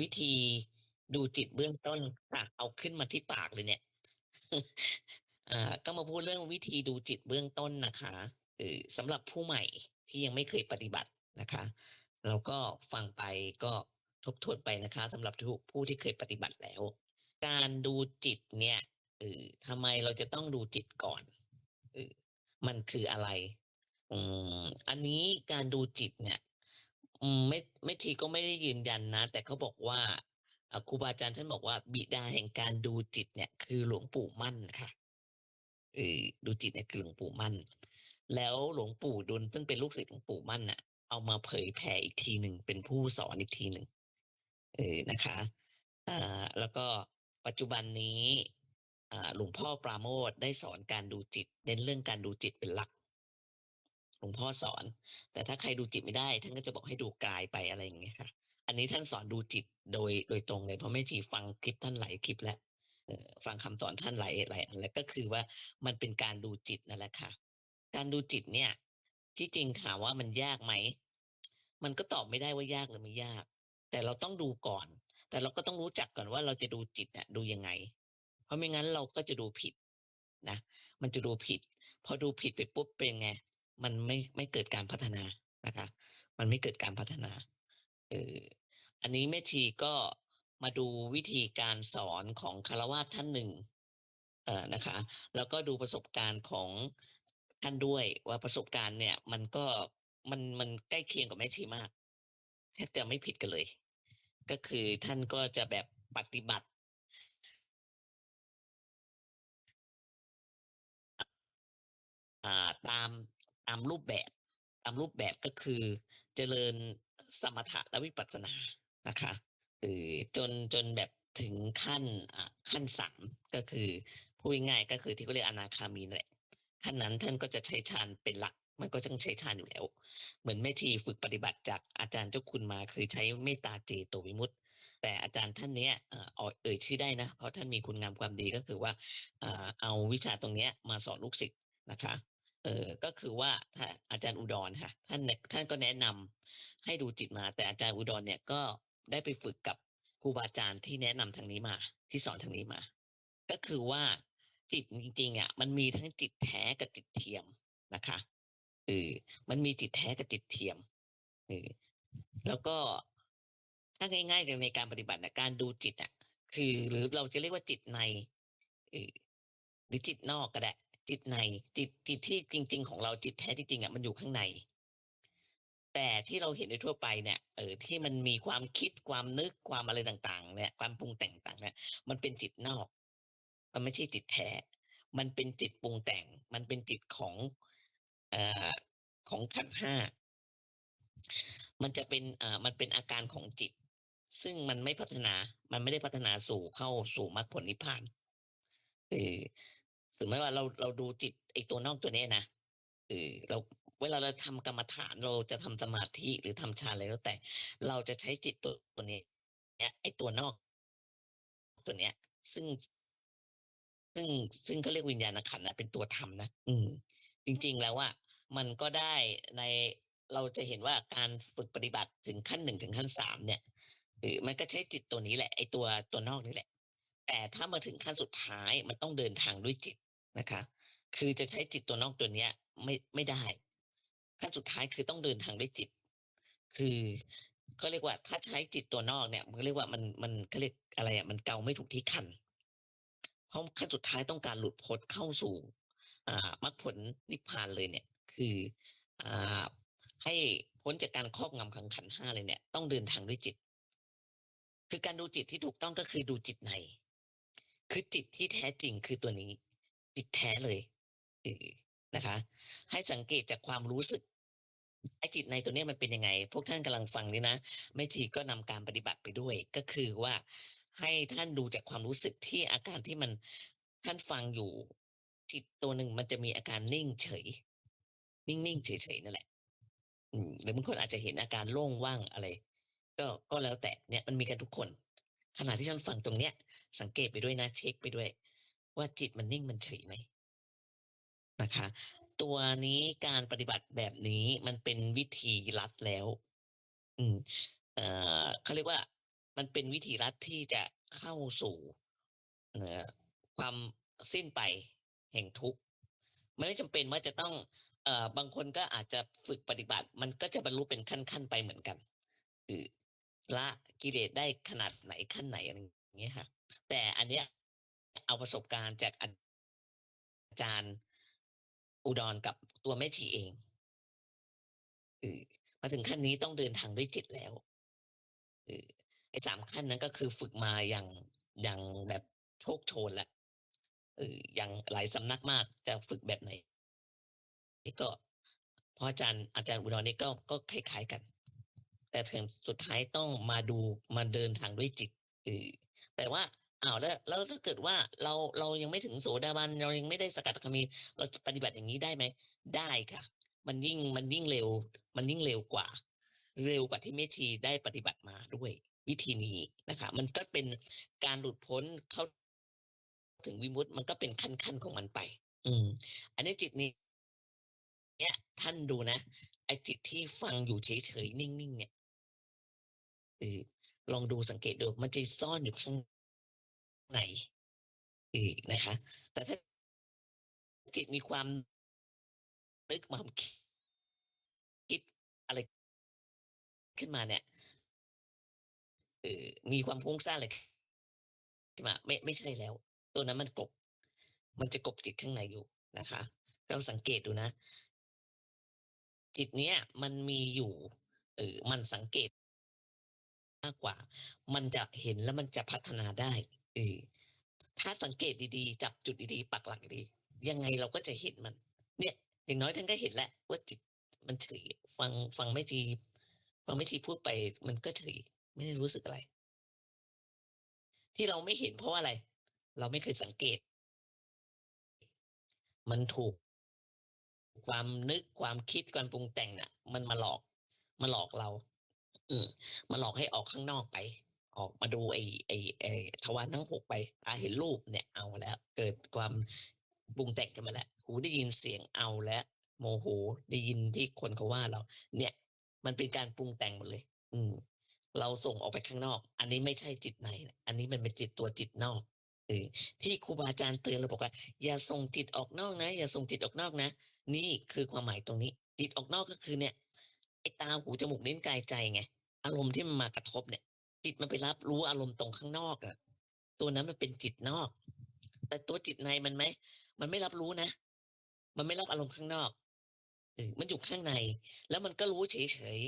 วิธีดูจิตเบื้องต้นค่ะเอาขึ้นมาที่ปากเลยเนี่ยอ่าก็มาพูดเรื่องวิธีดูจิตเบื้องต้นนะคะเออสำหรับผู้ใหม่ที่ยังไม่เคยปฏิบัตินะคะแล้วก็ฟังไปก็ทบทวนไปนะคะสำหรับทุกผู้ที่เคยปฏิบัติแล้ว การดูจิตเนี่ยเออทำไมเราจะต้องดูจิตก่อนเออมันคืออะไร?อืมอันนี้การดูจิตเนี่ย อืมแม่แม่ชีก็ไม่ได้ยืนยันนะ แต่เขาบอกว่าอ่าครูบาอาจารย์ท่านบอกว่า บิดาแห่งการดูจิตเนี่ย คือหลวงปู่มั่นค่ะเออดูจิตเนี่ยคือหลวงปู่มั่น แล้วหลวงปู่ดุลซึ่งเป็นลูกศิษย์หลวงปู่มั่นน่ะ เอามาเผยแผ่อีกทีหนึ่งเป็นผู้สอนอีกทีหนึ่งเออนะคะอ่าแล้วก็ปัจจุบันนี้อ่าหลวงพ่อปราโมทได้สอนการดูจิตเน้นเรื่องการดูจิตเป็นหลัก ลวงพ่อสอน แต่ถ้าใครดูจิตไม่ได้ ท่านก็จะบอกให้ดูกายไปอะไรอย่างเงี้ยค่ะ อันนี้ท่านสอนดูจิตโดยโดยตรงเลย เพราะแม่ชีฟังคลิปท่านหลายคลิปแล้วฟังคำสอนท่านหลายหลายอันแล้วก็คือว่ามันเป็นการดูจิตนั่นแหละค่ะ การดูจิตเนี่ย ที่จริงถามว่ามันยากไหม มันก็ตอบไม่ได้ว่ายากหรือไม่ยาก แต่เราต้องดูก่อน แต่เราก็ต้องรู้จักก่อนว่าเราจะดูจิตอะดูยังไง เพราะไม่งั้นเราก็จะดูผิดนะ มันจะดูผิด พอดูผิดไปปุ๊บเป็นไง มันไม่ไม่เกิดการพัฒนานะคะ มันไม่เกิดการพัฒนาเอ่ออันนี้แม่ชีก็มาดูวิธีการสอนของฆรวาสท่านหนึ่งเอ่อนะคะ แล้วก็ดูประสบการณ์ของท่านด้วยว่าประสบการณ์เนี่ย มันก็มันมันใกล้เคียงกับแม่ชีมากแทบจะไม่ผิดกันเลย ก็คือท่านก็จะแบบปฏิบัติอ่าตาม ตามรูปแบบ ตามรูปแบบก็คือเจริญสมถะและวิปัสสนานะคะเอ่อจนจนแบบถึงขั้นอ่าขั้น3ก็คือพูดง่ายก็คือที่เขาเรียกอนาคามีนแหละขั้นนั้นท่านก็จะใช้ฌานเป็นหลัก มันก็ต้องใช้ฌานอยู่แล้ว เหมือนแม่ชีฝึกปฏิบัติจากอาจารย์เจ้าคุณมาคือใช้เมตตาเจโตวิมุตติแต่อาจารย์ท่านเนี้ยเอ่ออเอ่ยชื่อได้นะ เพราะท่านมีคุณงามความดีก็คือว่าอ่าเอาวิชาตรงเนี้ยมาสอนลูกศิษย์นะคะ เออก็คือว่าถ้าอาจารย์อุดรค่ะ ท่านท่านก็แนะนำให้ดูจิตมา แต่อาจารย์อุดรเนี่ยก็ได้ไปฝึกกับครูบาอาจารย์ที่แนะนำทางนี้มา ที่สอนทางนี้มา ก็คือว่าจิตจริงๆอะมันมีทั้งจิตแท้กับจิตเทียมนะคะเออมันมีจิตแท้กับจิตเทียมเออแล้วก็ถ้าง่ายๆในการปฏิบัติน่ะการดูจิตอะ คือหรือเราจะเรียกว่าจิตในเออหรือจิตนอกก็ได้ จิตในจิตจิตที่จริง ๆ ของเราจิตแท้จริงๆอะมันอยู่ข้างใน แต่ที่เราเห็นโดยทั่วไปเนี่ยเออที่มันมีความคิดความนึกความอะไรต่าง ๆ เนี่ย ความปรุงแต่งต่างเนี่ยมันเป็นจิตนอก มันไม่ใช่จิตแท้ มันเป็นจิตปรุงแต่ง มันเป็นจิตของเอ่อของขันธ์5มันจะเป็นเอ่ามันเป็นอาการของจิต ซึ่งมันไม่พัฒนา มันไม่ได้พัฒนาสู่เข้าสู่มรรคผลนิพพานเออ สมมุติว่าเราเราดูจิตไอ้ตัวนอกตัวนี้นะเออเราเวลาเราทำกรรมฐานเราจะทำสมาธิหรือทำฌานอะไรก็แล้วแต่ เราจะใช้จิตตัวนี้ไอ้ตัวนอก ตัวเนี้ย ซึ่ง ซึ่งซึ่งเขาเรียกวิญญาณขันธ์อะเป็นตัวทำนะอืม จริง ๆ แล้วอะมันก็ได้ในเราจะเห็นว่าการฝึกปฏิบัติถึงขั้น1ถึงขั้น3เนี่ยเออมันก็ใช้จิตตัวนี้แหละไอ้ตัวตัวนอกนี่แหละ แต่ถ้ามาถึงขั้นสุดท้ายมันต้องเดินทางด้วยจิตนะคะ คือจะใช้จิตตัวนอกตัวเนี้ยไม่ไม่ได้ ขั้นสุดท้ายคือต้องเดินทางด้วยจิต คือเขาเรียกว่าถ้าใช้จิตตัวนอกเนี่ยมันเรียกว่ามันมันเขาเรียกอะไรอะมันเกาไม่ถูกที่คันเพราะขั้นสุดท้ายต้องการหลุดพ้นเข้าสู่อ่ามรรคผลนิพพานเลยเนี่ย คืออ่าให้พ้นจากการครอบงำของขันธ์5เลยเนี่ย ต้องเดินทางด้วยจิต คือการดูจิตที่ถูกต้องก็คือดูจิตใน คือจิตที่แท้จริงคือตัวนี้ จิตแท้เลยนะคะ ให้สังเกตจากความรู้สึกไอ้จิตในตัวนี้มันเป็นยังไง พวกท่านกำลังฟังนี่นะแม่ชีก็นำการปฏิบัติไปด้วย ก็คือว่าให้ท่านดูจากความรู้สึกที่อาการที่มันท่านฟังอยู่ จิตตัวหนึ่งมันจะมีอาการนิ่งเฉย นิ่งๆเฉยๆนั่นแหละหรือบางคนอาจจะเห็นอาการโล่งว่างอะไร ก็ก็แล้วแต่เนี่ยมันมีกันทุกคน ขณะที่ท่านฟังตรงเนี้ย สังเกตไปด้วยนะ เช็กไปด้วย ว่าจิตมันนิ่งมันเฉยไหม?นะคะ ตัวนี้การปฏิบัติแบบนี้มันเป็นวิธีลัดแล้ว อืม เอ่อเขาเรียกว่า มันเป็นวิธีลัดที่จะเข้าสู่เอ่อความสิ้นไปแห่งทุกข์มันไม่จำเป็นว่าจะต้องเอ่อบางคนก็อาจจะฝึกปฏิบัติ มันก็จะบรรลุเป็นขั้นๆไปเหมือนกันคือ ละกิเลสได้ขนาดไหนขั้นไหนอะไรอย่างเงี้ยค่ะ แต่อันเนี้ยเอาประสบการณ์จากอาจารย์อุดรกับตัวแม่ชีเองมาถึงขั้นนี้ต้องเดินทางด้วยจิตแล้วออไอ้สามขั้นนั้นก็คือฝึกมาอย่างอย่างแบบโชคโชนแล้วอย่างหลายสำนักมากจะฝึกแบบไหนก็พราะอาจารย์อาจารย์อุดรนี่ก็ก็คล้ายๆกัน แต่ถึงสุดท้ายต้องมาดูมาเดินทางด้วยจิตเออแต่ว่าอ้าวแล้วแล้วถ้าเกิดว่าเราเรายังไม่ถึงโสดาบันเรายังไม่ได้สกัดคามี เราปฏิบัติอย่างนี้ได้ไหมได้ค่ะ มันยิ่งมันยิ่งเร็ว มันยิ่งเร็วกว่า เร็วกว่าที่แม่ชีได้ปฏิบัติมาด้วย วิธีนี้นะคะ มันก็เป็นการหลุดพ้นเข้าถึงวิมุตติมันก็เป็นขั้นๆของมันไป อืม อันนี้จิตนี้ เนี่ย ท่านดูนะไอ้จิตที่ฟังอยู่เฉยๆนิ่งๆเนี่ย ออลองดูสังเกตดูมันจะซ่อนอยู่ข้างในเออนะคะ แต่ถ้าจิตมีความนึกความคิดอะไร ขึ้นมาเนี่ยเออมีความพุ่งสร้างอะไรขึ้นมาไม่ไม่ใช่แล้ว ตัวนั้นมันกบ มันจะกบจิตข้างในอยู่นะคะเราสังเกตดูนะ จิตเนี้ยมันมีอยู่เออมันสังเกต มากกว่า มันจะเห็นแล้วมันจะพัฒนาได้เออถ้าสังเกตดีๆ จับจุดดีๆ ปักหลักดี ยังไงเราก็จะเห็นมัน เนี่ย อย่างน้อยท่านก็เห็นแล้วว่าจิตมันเฉยฟังฟังไม่ชีฟังไม่ชีพูดไป มันก็เฉยไม่ได้รู้สึกอะไร ที่เราไม่เห็นเพราะอะไร เราไม่เคยสังเกต มันถูก ความนึกความคิดความปรุงแต่งน่ะ มันมาหลอก มาหลอกเรา อืมมาหลอกให้ออกข้างนอกไป ออกมาดูไอ้ไอ้ไอ้ทวารทั้งหกไปตาเห็นรูปเนี่ยเอาแล้ว เกิดความปรุงแต่งกันมาแล้วหูได้ยินเสียงเอาแล้วโมโหได้ยินที่คนเขาว่าเรา เนี่ย มันเป็นการปรุงแต่งหมดเลย อืม เราส่งออกไปข้างนอก อันนี้ไม่ใช่จิตใน อันนี้มันเป็นจิตตัวจิตนอกเออที่ครูบาอาจารย์เตือนเราบอกว่า อย่าส่งจิตออกนอกนะ อย่าส่งจิตออกนอกนะ นี่คือความหมายตรงนี้ จิตออกนอกก็คือเนี่ย ไอ้ตาหูจมูกลิ้นกายใจไงอารมณ์ที่มันมากระทบเนี่ย จิตมันไปรับรู้อารมณ์ตรงข้างนอกอะตัวนั้นมันเป็นจิตนอก แต่ตัวจิตในมันไหมมันไม่รับรู้นะ มันไม่รับอารมณ์ข้างนอกเออมันอยู่ข้างใน แล้วมันก็รู้เฉย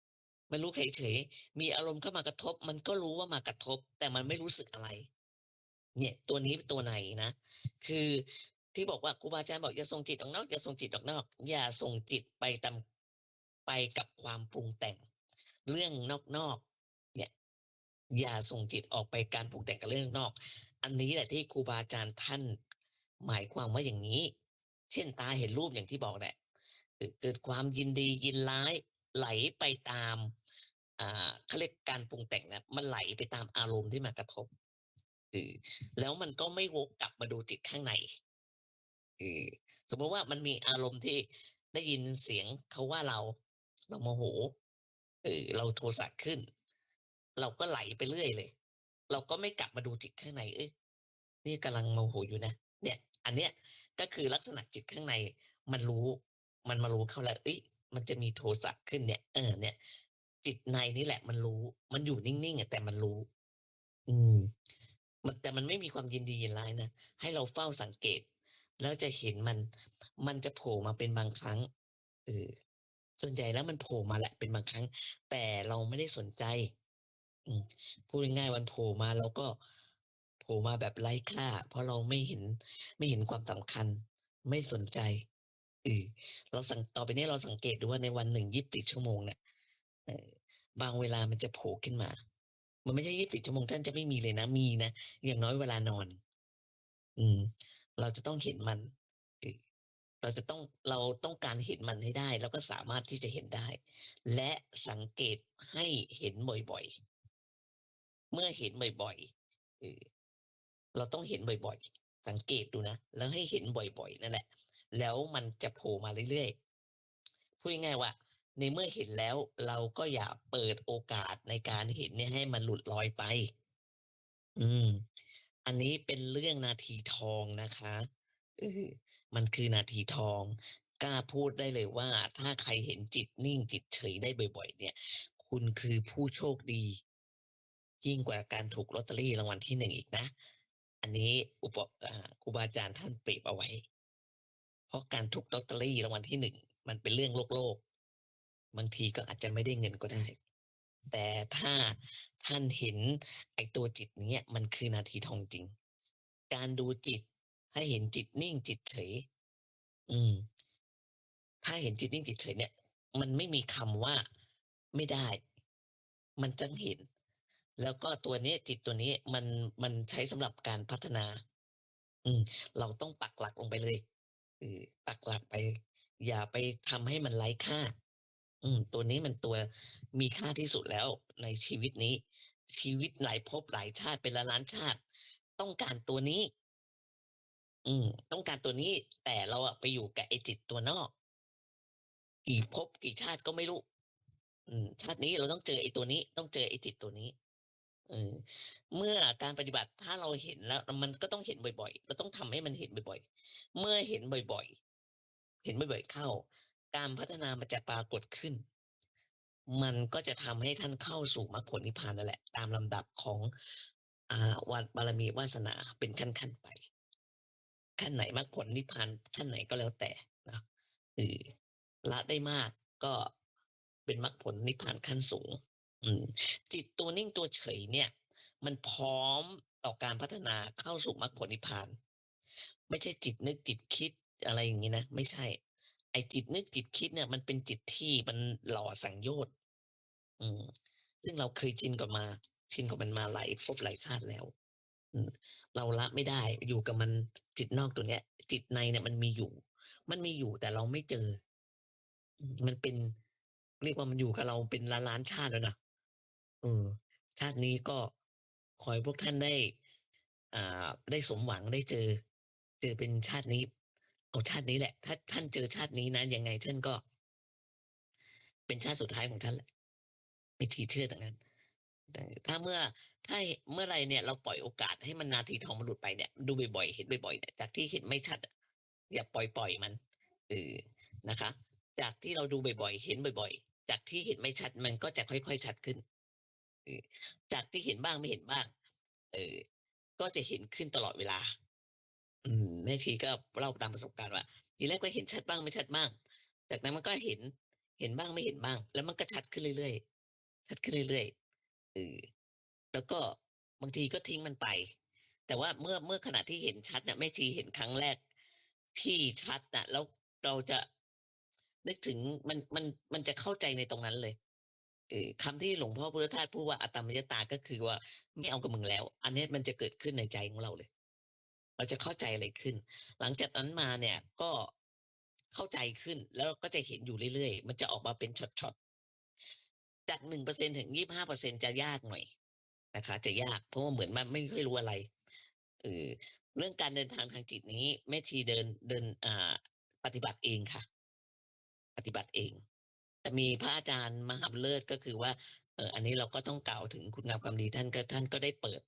ๆมันรู้เฉยๆมีอารมณ์เข้ามากระทบ มันก็รู้ว่ามากระทบ แต่มันไม่รู้สึกอะไร เนี่ยตัวนี้เป็นตัวไหนนะคือที่บอกว่าครูบาอาจารย์บอกอย่าส่งจิตออกนอกอย่าส่งจิตออกนอก อย่าส่งจิตไปตาม ไปกับความปรุงแต่ง เรื่องนอกๆเนี่ยอย่าส่งจิตออกไปการปรุงแต่งกับเรื่องนอก อันนี้แหละที่ครูบาอาจารย์ท่านหมายความว่าอย่างนี้ เช่นตาเห็นรูปอย่างที่บอกแหละเกิดความยินดียินร้ายไหลไปตามอ่าเขาเรียกการปรุงแต่งนะมันไหลไปตามอารมณ์ที่มากระทบแล้วมันก็ไม่วกกลับมาดูจิตข้างในสมมติว่ามันมีอารมณ์ที่ได้ยินเสียงเขาว่าเรา เราโมโหเออเราโทสะขึ้น เราก็ไหลไปเรื่อยเลย เราก็ไม่กลับมาดูจิตข้างใน เอ้ยนี่กำลังโมโหอยู่นะเนี่ย อันเนี้ยก็คือลักษณะจิตข้างในมันรู้ มันมารู้เข้าแล้วเอ้ยมันจะมีโทสะขึ้นเนี่ย เออ เนี่ย จิตในนี่แหละ มันรู้ มันอยู่นิ่งๆอะแต่มันรู้ อืม มันแต่มันไม่มีความยินดียินร้ายนะให้เราเฝ้าสังเกต แล้วจะเห็นมัน มันจะโผล่มาเป็นบางครั้งเออ ส่วนใหญ่แล้วมันโผล่มาแหละเป็นบางครั้ง แต่เราไม่ได้สนใจ อืพูดง่ายๆวันโผล่มาเราก็โผล่มาแบบไร้ค่า เพราะเราไม่เห็นไม่เห็นความสำคัญ ไม่สนใจเออเราสังต่อไปนี้เราสังเกตดูว่าในวันหนึ่ง24ชั่วโมงเนี่ยบางเวลามันจะโผล่ขึ้นมา มันไม่ใช่24ชั่วโมงท่านจะไม่มีเลยนะมีนะอย่างน้อยเวลานอน อืม เราจะต้องเห็นมัน เราจะต้องเราต้องการเห็นมันให้ได้แล้วก็สามารถที่จะเห็นได้ และสังเกตให้เห็นบ่อยๆ เมื่อเห็นบ่อยๆเราต้องเห็นบ่อยๆ สังเกตดูนะ แล้วให้เห็นบ่อยๆนั่นแหละ แล้วมันจะโผล่มาเรื่อยๆพูดง่ายๆว่า ในเมื่อเห็นแล้วเราก็อย่าเปิดโอกาสในการเห็นเนี่ยให้มันหลุดลอยไป อืม อันนี้เป็นเรื่องนาทีทองนะคะ มันคือนาทีทอง กล้าพูดได้เลยว่า ถ้าใครเห็นจิตนิ่งจิตเฉยได้บ่อย ๆ เนี่ย คุณคือผู้โชคดี ยิ่งกว่าการถูกลอตเตอรี่รางวัลที่หนึ่งอีกนะ อันนี้อุปอครูบาอาจารย์ท่านเปรียบเอาไว้ เพราะการถูกลอตเตอรี่รางวัลที่หนึ่งมันเป็นเรื่องโลกโลกบางทีก็อาจจะไม่ได้เงินก็ได้ แต่ถ้าท่านเห็นไอ้ตัวจิตเนี้ยมันคือนาทีทองจริง การดูจิต ให้เห็นจิตนิ่งจิตเฉย อืม ถ้าเห็นจิตนิ่งจิตเฉยเนี่ย มันไม่มีคำว่าไม่ได้ มันจังเห็น แล้วก็ตัวนี้จิตตัวนี้มันมันใช้สำหรับการพัฒนา อืม เราต้องปักหลักลงไปเลยเออปักหลักไป อย่าไปทำให้มันไร้ค่า อืม ตัวนี้มันตัวมีค่าที่สุดแล้วในชีวิตนี้ ชีวิตหลายภพหลายชาติเป็นล้านชาติ ต้องการตัวนี้ อืม ต้องการตัวนี้ แต่เราอะไปอยู่กับไอจิตตัวนอก กี่ภพกี่ชาติก็ไม่รู้ อืม ชาตินี้เราต้องเจอไอตัวนี้ ต้องเจอไอจิตตัวนี้ เออ เมื่อการปฏิบัติถ้าเราเห็นแล้ว มันก็ต้องเห็นบ่อยๆ เราต้องทำให้มันเห็นบ่อยๆ เมื่อเห็นบ่อยๆ เห็นบ่อยๆเข้า การพัฒนามันจะปรากฏขึ้น มันก็จะทำให้ท่านเข้าสู่มรรคผลนิพพานนั่นแหละ ตามลำดับของ อ่าวาบารมีวาสนาเป็นขั้นๆไป ขั้นไหนมรรคผลนิพพานขั้นไหนก็แล้วแต่นะเออละได้มากก็เป็นมรรคผลนิพพานขั้นสูงจิตตัวนิ่งตัวเฉยเนี่ย มันพร้อมต่อการพัฒนาเข้าสู่มรรคผลนิพพาน ไม่ใช่จิตนึกจิตคิดอะไรอย่างงี้นะ ไม่ใช่ ไอจิตนึกจิตคิดเนี่ย มันเป็นจิตที่มันหล่อสังโยชน์อืมซึ่งเราเคยชินกับมา ชินกับมันมาหลายภพหลายชาติแล้วอืเราละไม่ได้อยู่กับมัน จิตนอกตัวเนี้ย จิตในเนี่ยมันมีอยู่ มันมีอยู่แต่เราไม่เจอ มันเป็น เรียกว่ามันอยู่กับเราเป็นล้านๆชาติแล้วนะเออ ชาตินี้ก็ขอให้พวกท่านได้ อ่า ได้สมหวังได้เจอ เจอเป็นชาตินี้เอาชาตินี้แหละ ถ้าท่านเจอชาตินี้นะยังไงท่านก็ เป็นชาติสุดท้ายของท่านแหละไม่ชีเชื่ออย่างนั้นแต่ถ้าเมื่อ ถ้าเมื่อไรเนี่ยเราปล่อยโอกาสให้มันนาทีทองมันหลุดไปเนี่ยดูบ่อยๆเห็นบ่อยๆเนี่ยจากที่เห็นไม่ชัดอย่าปล่อยๆมันเออนะคะ จากที่เราดูบ่อยๆเห็นบ่อย ๆ จากที่เห็นไม่ชัดมันก็จะค่อยๆชัดขึ้นเออจากที่เห็นบ้างไม่เห็นบ้าง เออ ก็จะเห็นขึ้นตลอดเวลา อืมแม่ชีก็เล่าตามประสบการณ์ว่าทีแรกก็เห็นชัดบ้างไม่ชัดบ้าง จากนั้นมันก็เห็นเห็นบ้างไม่เห็นบ้าง แล้วมันก็ชัดขึ้นเรื่อยๆชัดขึ้นเรื่อยๆเออ แล้วก็บางทีก็ทิ้งมันไป แต่ว่าเมื่อเมื่อขณะที่เห็นชัดน่ะแม่ชีเห็นครั้งแรกที่ชัดน่ะแล้วเราจะนึกถึงมันมันมันจะเข้าใจในตรงนั้นเลยเออคำที่หลวงพ่อพุทธทาสพูดว่าอัตตมยตาก็คือว่าไม่เอากับมึงแล้ว อันนี้มันจะเกิดขึ้นในใจของเราเลย เราจะเข้าใจอะไรขึ้น หลังจากนั้นมาเนี่ยก็เข้าใจขึ้น แล้วก็จะเห็นอยู่เรื่อยๆ มันจะออกมาเป็นช็อตๆจาก1%ถึง25%จะยากหน่อย นะคะ จะยากเพราะว่าเหมือนมันไม่ค่อยรู้อะไรเออเรื่องการเดินทางทางจิตนี้แม่ชีเดินเดินอ่าปฏิบัติเองค่ะ ปฏิบัติเองแต่มีพระอาจารย์มหาเลิศก็คือว่าเอออันนี้เราก็ต้องกล่าวถึงคุณงามความดีท่านก็ท่านก็ได้เปิด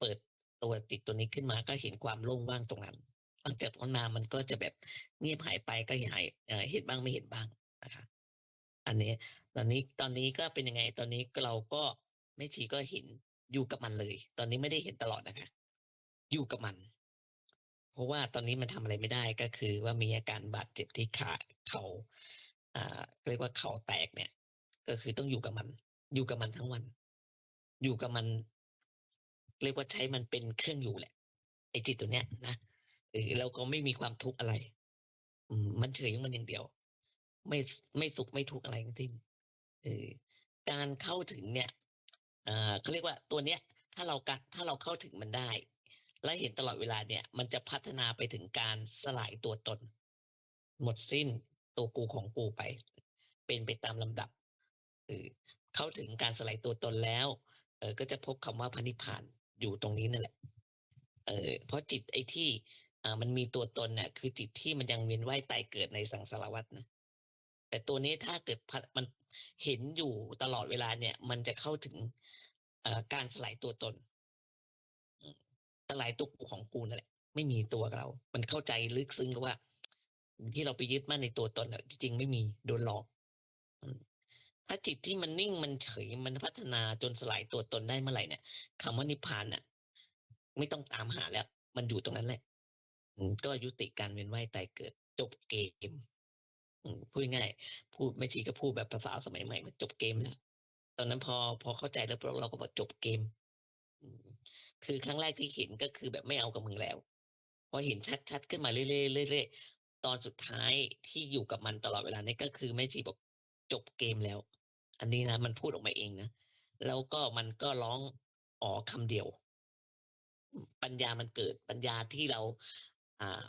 เปิดตัวจิตตัวนี้ขึ้นมาก็เห็นความโล่งว่างตรงนั้นหลังจากนั้นมามันก็จะแบบเงียบหายไปก็หายเห็นบ้างไม่เห็นบ้างนะคะ อันนี้ ตอนนี้ตอนนี้ก็เป็นยังไงตอนนี้เราก็ ม่ชีก็เห็นอยู่กับมันเลย ตอนนี้ไม่ได้เห็นตลอดนะคะ อยู่กับมัน เพราะว่าตอนนี้มันทำอะไรไม่ได้ก็คือว่ามีอาการบาดเจ็บที่ขาเข่าอ่าเรียกว่าเข่าแตกเนี่ย ก็คือต้องอยู่กับมัน อยู่กับมันทั้งวัน อยู่กับมัน เรียกว่าใช้มันเป็นเครื่องอยู่แหละไอจิตตัวเนี้ยนะเออเราก็ไม่มีความทุกข์อะไร อืมมันเฉยของมันอย่างเดียว ไม่ไม่สุขไม่ทุกข์อะไรทั้งสิ้นเออการเข้าถึงเนี่ย เขาเรียกว่าตัวเนี้ยถ้าเรากะถ้าเราเข้าถึงมันได้ และเห็นตลอดเวลาเนี่ยมันจะพัฒนาไปถึงการสลายตัวตน หมดสิ้นตัวกูของกูไป เป็นไปตามลำดับเออเข้าถึงการสลายตัวตนแล้วเออก็จะพบคำว่าพระนิพพานอยู่ตรงนี้นั่นแหละ เออเพราะจิตไอ้ที่อ่ามันมีตัวตนเนี่ยคือจิตที่มันยังเวียนว่ายตายเกิดในสังสารวัฏนะ แต่ตัวนี้ถ้าเกิดมันเห็นอยู่ตลอดเวลาเนี่ย มันจะเข้าถึงการสลายตัวตนสลายตัวกูของกูนั่นแหละไม่มีตัวเรา มันเข้าใจลึกซึ้งว่า ที่เราไปยึดมั่นในตัวตนอะจริงๆไม่มีโดนหลอกถ้าจิตที่มันนิ่งมันเฉยมันพัฒนาจนสลายตัวตนได้เมื่อไหร่เนี่ยคำว่านิพพานน่ะ ไม่ต้องตามหาแล้ว มันอยู่ตรงนั้นแหละก็ยุติการเวียนว่ายตายเกิด จบเกม พูดง่ายพูดแม่ชีก็พูดแบบภาษาสมัยใหม่ว่าจบเกมแล้วตอนนั้นพอพอเข้าใจแล้วเราก็บอกจบเกมคือครั้งแรกที่เห็นก็คือแบบไม่เอากับมึงแล้วพอเห็นชัดๆขึ้นมาเรื่อยๆเรื่อยๆตอนสุดท้ายที่อยู่กับมันตลอดเวลาเนี่ยก็คือแม่ชีบอกจบเกมแล้ว อันนี้นะมันพูดออกมาเองนะแล้วก็มันก็ร้องอ๋อคำเดียว ปัญญามันเกิดปัญญาที่เรา อ่า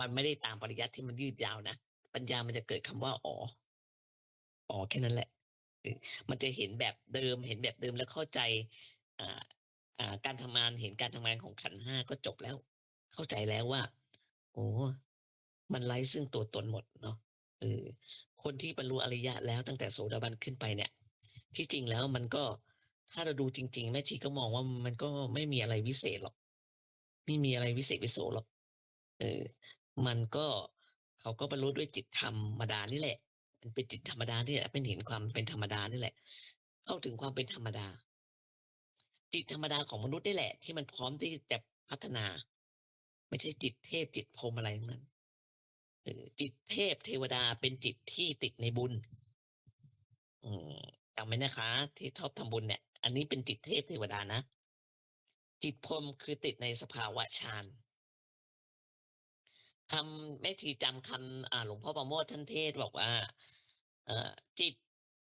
มันไม่ได้ตามปริยัติที่มันยืดยาวนะ ปัญญามันจะเกิดคำว่าอ๋ออ๋อแค่นั้นแหละ มันจะเห็นแบบเดิม เห็นแบบเดิมแล้วเข้าใจอ่าอ่าการทำงานเห็นการทำงานของขันธ์5ก็จบแล้ว เข้าใจแล้วว่า โอ้มันไร้ซึ่งตัวตนหมดเนาะเออคนที่บรรลุอริยะแล้วตั้งแต่โสดาบันขึ้นไปเนี่ย ที่จริงแล้วมันก็ถ้าเราดูจริง ๆ แม่ชีก็มองว่ามันก็ไม่มีอะไรวิเศษหรอก ไม่มีอะไรวิเศษวิโสหรอก เออ มันก็ เขาก็บรรลุด้วยจิตธรรมดานี่แหละ มันเป็นจิตธรรมดานี่แหละเป็นเห็นความเป็นธรรมดานี่แหละ เข้าถึงความเป็นธรรมดา จิตธรรมดาของมนุษย์นี่แหละ ที่มันพร้อมที่จะพัฒนา ไม่ใช่จิตเทพจิตพรมอะไรทั้งนั้นจิตเทพเทวดาเป็นจิตที่ติดในบุญอืมจำไว้นะคะ ที่ชอบทำบุญเนี่ย อันนี้เป็นจิตเทพเทวดานะ จิตพรมคือติดในสภาวะฌาน คำแม่ชีจำคำอ่าหลวงพ่อประโมทท่านเทศบอกว่าเอ่อจิต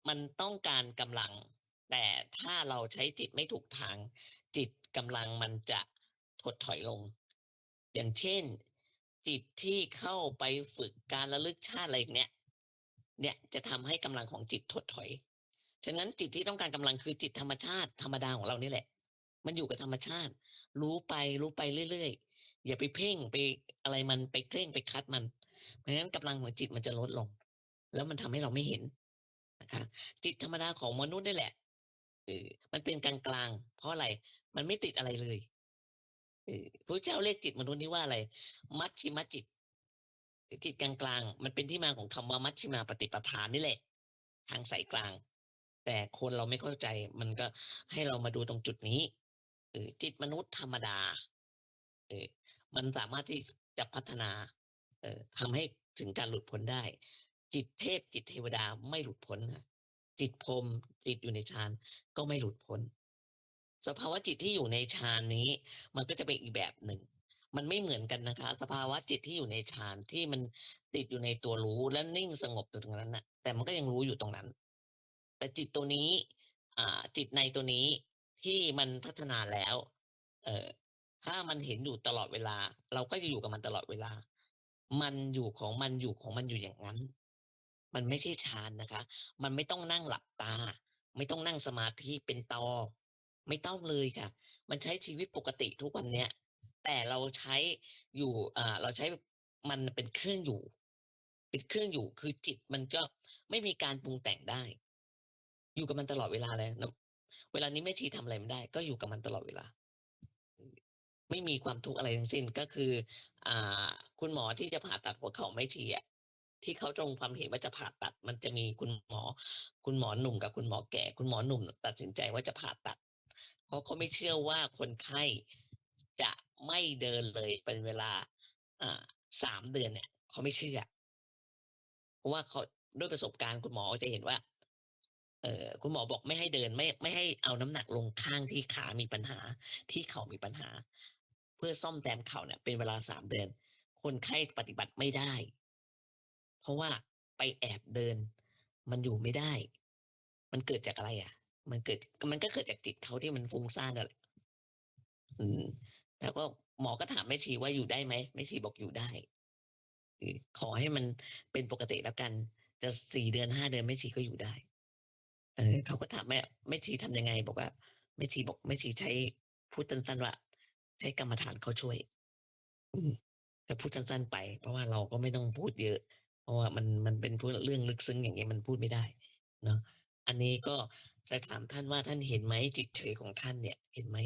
มันต้องการกำลัง แต่ถ้าเราใช้จิตไม่ถูกทาง จิตกำลังมันจะถดถอยลง อย่างเช่น จิตที่เข้าไปฝึกการระลึกชาติอะไรอย่างเนี้ยเนี่ยจะทำให้กำลังของจิตถดถอย ฉะนั้นจิตที่ต้องการกำลังคือจิตธรรมชาติธรรมดาของเรานี่แหละ มันอยู่กับธรรมชาติ รู้ไปรู้ไปเรื่อยๆ อย่าไปเพ่งไปอะไรมันไปเคร่งไปคัดมัน เพราะฉะนั้นกำลังของจิตมันจะลดลง แล้วมันทำให้เราไม่เห็นนะคะจิตธรรมดาของมนุษย์นี่แหละเออมันเป็นกลางๆเพราะอะไร?มันไม่ติดอะไรเลยเออพระเจ้าเรียกจิตมนุษย์นี้ว่าอะไร?มัชฌิมจิตหรือจิตกลางมันเป็นที่มาของคำว่ามัชฌิมาปฏิปทานนี่แหละ ทางสายกลาง แต่คนเราไม่เข้าใจ มันก็ให้เรามาดูตรงจุดนี้จิตมนุษย์ธรรมดา มันสามารถที่จะพัฒนาเอ่อทำให้ถึงการหลุดพ้นได้ จิตเทพจิตเทวดาไม่หลุดพ้นค่ะจิตพรมจิตอยู่ในฌานก็ไม่หลุดพ้น สภาวะจิตที่อยู่ในฌานนี้ มันก็จะเป็นอีกแบบหนึ่ง มันไม่เหมือนกันนะคะ สภาวะจิตที่อยู่ในฌานที่มันติดอยู่ในตัวรู้และนิ่งสงบตรงนั้นน่ะ แต่มันก็ยังรู้อยู่ตรงนั้น แต่จิตตัวนี้ อ่า จิตในตัวนี้ที่มันพัฒนาแล้ว เอ่อ ถ้ามันเห็นอยู่ตลอดเวลา เราก็จะอยู่กับมันตลอดเวลา มันอยู่ของมันอยู่ของมันอยู่อย่างงั้น มันไม่ใช่ฌานนะคะ มันไม่ต้องนั่งหลับตา ไม่ต้องนั่งสมาธิเป็นตอ ไม่ต้องเลยค่ะ มันใช้ชีวิตปกติทุกวันเนี้ย แต่เราใช้อยู่อ่าเราใช้มันเป็นเครื่องอยู่ เป็นเครื่องอยู่คือจิตมันก็ไม่มีการปรุงแต่งได้ อยู่กับมันตลอดเวลาเลยเวลานี้แม่ชีทำอะไรไม่ได้ ก็อยู่กับมันตลอดเวลา ไม่มีความทุกข์อะไรทั้งสิ้นก็คืออ่าคุณหมอที่จะผ่าตัดหัวเข่าแม่ชีอที่เขาตรงความเห็นว่าจะผ่าตัด มันจะมีคุณหมอ คุณหมอหนุ่มกับคุณหมอแก่ คุณหมอหนุ่ม ตัดสินใจว่าจะผ่าตัด เพราะเขาไม่เชื่อว่าคนไข้จะไม่เดินเลยเป็นเวลาอ่า3เดือนเนี่ยเขาไม่เชื่อเพราะว่าเขาด้วยประสบการณ์คุณหมอจะเห็นว่า เออคุณหมอบอกไม่ให้เดินไม่ไม่ให้เอาน้ำหนักลงข้างที่ขามีปัญหาที่เข่ามีปัญหา เพื่อซ่อมแซมเข่าเนี่ยเป็นเวลา3เดือน คนไข้ปฏิบัติไม่ได้ เพราะว่าไปแอบเดิน มันอยู่ไม่ได้ มันเกิดจากอะไรอะ?มันเกิดมันก็เกิดจากจิตเขาที่มันฟุ้งซ่านนั่นแหละอืมแล้วก็หมอก็ถามแม่ชีว่าอยู่ได้ไหม?แม่ชีบอกอยู่ได้ขอให้มันเป็นปกติแล้วกัน จะ4เดือน5เดือนแม่ชีก็อยู่ได้ เออเขาก็ถามแม่แม่ชีทำยังไง?บอกว่าแม่ชีบอกแม่ชีใช้พูดสั้นๆว่า ใช้กรรมฐานเขาช่วย อืมแต่พูดสั้นๆไป เพราะว่าเราก็ไม่ต้องพูดเยอะ เพราะว่ามันมันเป็นพวกเรื่องลึกซึ้งอย่างเงี้ยมันพูดไม่ได้ เนาะอันนี้ก็จะถามท่านว่าท่านเห็นไหมจิตเฉยของท่านเนี่ย เห็นไหม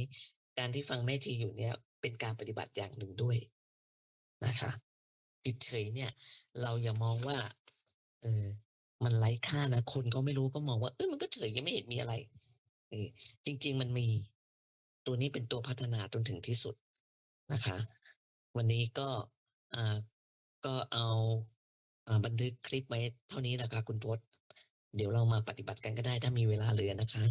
การที่ฟังแม่ชีอยู่เนี่ย เป็นการปฏิบัติอย่างหนึ่งด้วยนะคะ จิตเฉยเนี่ย เราอย่ามองว่า เออมันไร้ค่านะคนเขาไม่รู้ก็มองว่าเออมันก็เฉยยังไม่เห็นมีอะไรเออจริง ๆ มันมี ตัวนี้เป็นตัวพัฒนาจนถึงที่สุดนะคะ วันนี้ก็อ่าก็เอาอ่าบันทึกคลิปไว้เท่านี้นะคะ คุณพศเดี๋ยวเรามาปฏิบัติกันก็ได้ถ้ามีเวลาเหลือนะคะ